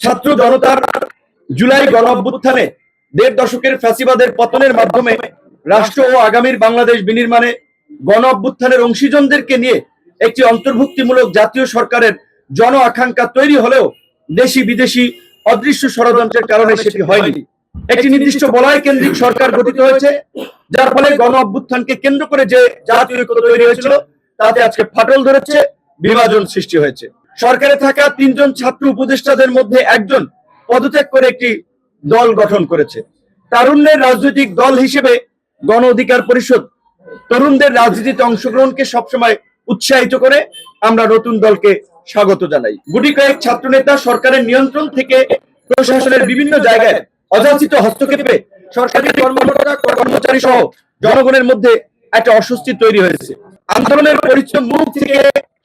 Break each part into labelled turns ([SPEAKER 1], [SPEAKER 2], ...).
[SPEAKER 1] ছাত্র জনতার জুলাই গণ অভ্যুত্থানে দেড় দশকের ফ্যাসিবাদের পতনের মাধ্যমে রাষ্ট্র ও আগামীর বাংলাদেশ বিনির্মাণে গণ অভ্যুত্থানের অংশীজনদেরকে নিয়ে একটি অন্তর্ভুক্তিমূলক জাতীয় সরকারের জন আকাঙ্ক্ষা তৈরি হলেও দেশি বিদেশি অদৃশ্য ষড়যন্ত্রের কারণে সেটি হয়নি। একটি নির্দিষ্ট বলয় কেন্দ্রিক সরকার গঠিত হয়েছে, যার ফলে গণ অভ্যুত্থানকে কেন্দ্র করে যে জাতীয় ঐক্য তৈরি হয়েছিল, তাতে আজকে ফাটল ধরেছে, বিভাজন সৃষ্টি হয়েছে। সরকারে থাকা তিনজন ছাত্র উপদেষ্টাদের মধ্যে একজন পদত্যাগ করে একটি দল গঠন করেছে। তারুণ্যের রাজনৈতিক দল হিসেবে গণ অধিকার পরিষদ তরুণদের রাজনীতিতে অংশগ্রহণকে সবসময় উৎসাহিত করে আমরা নতুন দলকে স্বাগত জানাই। গুটি কয়েক ছাত্রনেতা সরকারের নিয়ন্ত্রণ থেকে প্রশাসনের বিভিন্ন জায়গায় অযাচিত হস্তক্ষেপে সরকারি কর্মকর্তা কর্মচারী সহ জনগণের মধ্যে একটা অস্বস্তি তৈরি হয়েছে। আন্দোলনের পরিচয় মুখ থেকে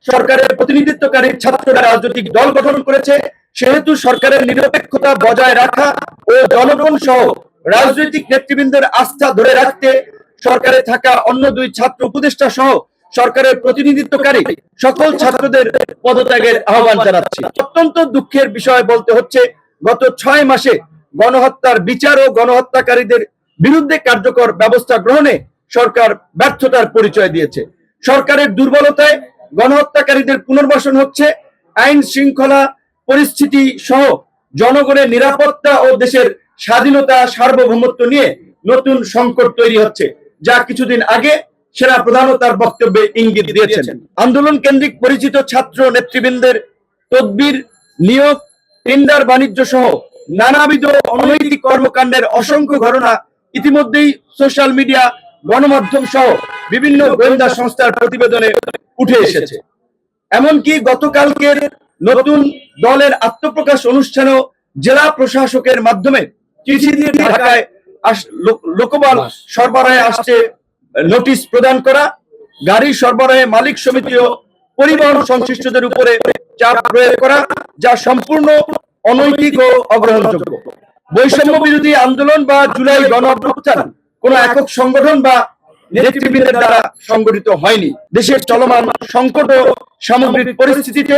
[SPEAKER 1] সরকারের প্রতিনিধিত্বকারী ছাত্ররা রাজনৈতিক দল গঠন করেছে, সেহেতু সরকারের নিরপেক্ষতা বজায় রাখা ও জনগণ সহ রাজনৈতিক নেতৃবৃন্দের আস্থা ধরে রাখতে সরকারে থাকা অন্য দুই ছাত্র উপদেষ্টা সহ সরকারের প্রতিনিধিত্বকারী সকল ছাত্রদের পদত্যাগের আহ্বান জানাচ্ছি। অত্যন্ত দুঃখের বিষয় বলতে হচ্ছে, গত ছয় মাসে গণহত্যার বিচার ও গণহত্যাকারীদের বিরুদ্ধে কার্যকর ব্যবস্থা গ্রহণে সরকার ব্যর্থতার পরিচয় দিয়েছে। সরকারের দুর্বলতায় গণহত্যাকারীদের পুনর্বাসন হচ্ছে, আইন শৃঙ্খলা পরিস্থিতি সহ জনগণের নিরাপত্তা ও দেশের স্বাধীনতা সার্বভৌমত্ব নিয়ে নতুন সংকট তৈরি হচ্ছে, যা কিছুদিন আগে সেনা প্রধানও তার বক্তব্যে ইঙ্গিত দিয়েছেন। আন্দোলন কেন্দ্রিক পরিচিত ছাত্র নেতৃবৃন্দের তদবির, নিয়োগ, টেন্ডার বাণিজ্য সহ নানাবিধ অনৈতিক কর্মকাণ্ডের অসংখ্য ঘটনা ইতিমধ্যেই সোশ্যাল মিডিয়া, গণমাধ্যম সহ বিভিন্ন গোয়েন্দা সংস্থার প্রতিবেদনে উঠে এসেছে। এমনকি গতকালকের নতুন দলের আত্মপ্রকাশ অনুষ্ঠানেও জেলা প্রশাসকের মাধ্যমে চিঠি দিয়ে ঢাকায় লোকবল সরবরাহে আসছে নোটিশ প্রদান করা। গাড়ি সরবরাহে মালিক সমিতি ও পরিবহন সংশ্লিষ্টদের উপরে চাপ প্রয়োগ করা যা সম্পূর্ণ অনৈতিক ও অগ্রহণযোগ্য। বৈষম্য বিরোধী আন্দোলন বা জুলাই গণ অভ্যুত্থান কোন একক সংগঠন বা নেতৃবৃন্দের দ্বারা সংগঠিত হয়নি। দেশের চলমান সংকট ও সামগ্রিক পরিস্থিতিতে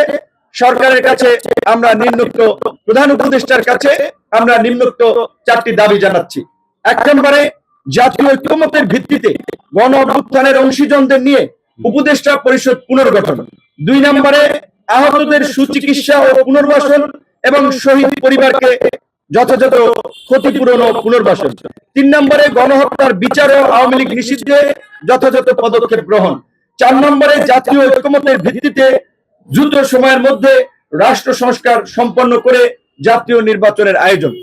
[SPEAKER 1] সরকারের কাছে আমরা নিম্নোক্ত প্রধান উপদেষ্টার কাছে আমরা নিম্নোক্ত চারটি দাবি জানাচ্ছি। এক নম্বরে, জাতীয় ঐক্যমতের ভিত্তিতে গণ অভ্যুত্থানের অংশীজনদের নিয়ে উপদেষ্টা পরিষদ পুনর্গঠন। দুই নম্বরে, আহতদের সুচিকিৎসা ও পুনর্বাসন এবং শহীদ পরিবারকে যথাযথ ক্ষতিপূরণ ও পুনর্বাসন। তিন নম্বরে গণহত্যার বিচার ও আওয়ামী লীগ নিষিদ্ধে যথাযথ পদক্ষেপ গ্রহণ। চার নম্বরে জাতীয় ঐক্যমতের ভিত্তিতে দ্রুত সময়ের মধ্যে রাষ্ট্র সংস্কার সম্পন্ন করে জাতীয় নির্বাচনের আয়োজন।